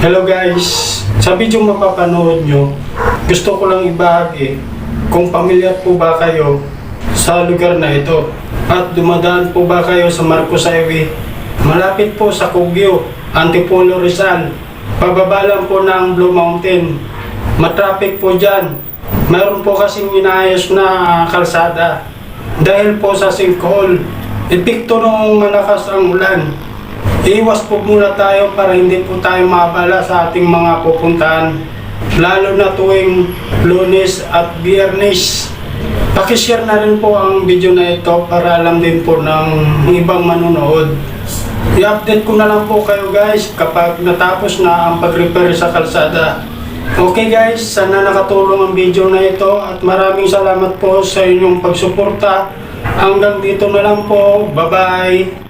Hello guys, sa video mapapanood nyo, gusto ko lang ibahagi kung pamilyar po ba kayo sa lugar na ito at dumadaan po ba kayo sa Marcos Highway. Malapit po sa Cugio, Antipolo Rizal, pababa lang po ng Blue Mountain. Matraffic po dyan. Meron po kasing inayos na kalsada dahil po sa sinkhole. Epekto nung malakas ang ulan. Iwas po muna tayo para hindi po tayo mabala sa ating mga pupuntahan. Lalo na tuwing lunes at biyernes. Pakishare na rin po ang video na ito para alam din po ng ibang manonood. I-update ko na lang po kayo guys kapag natapos na ang pag-repair sa kalsada. Okay guys, sana nakatulong ang video na ito at maraming salamat po sa inyong pagsuporta. Hanggang dito na lang po. Bye-bye!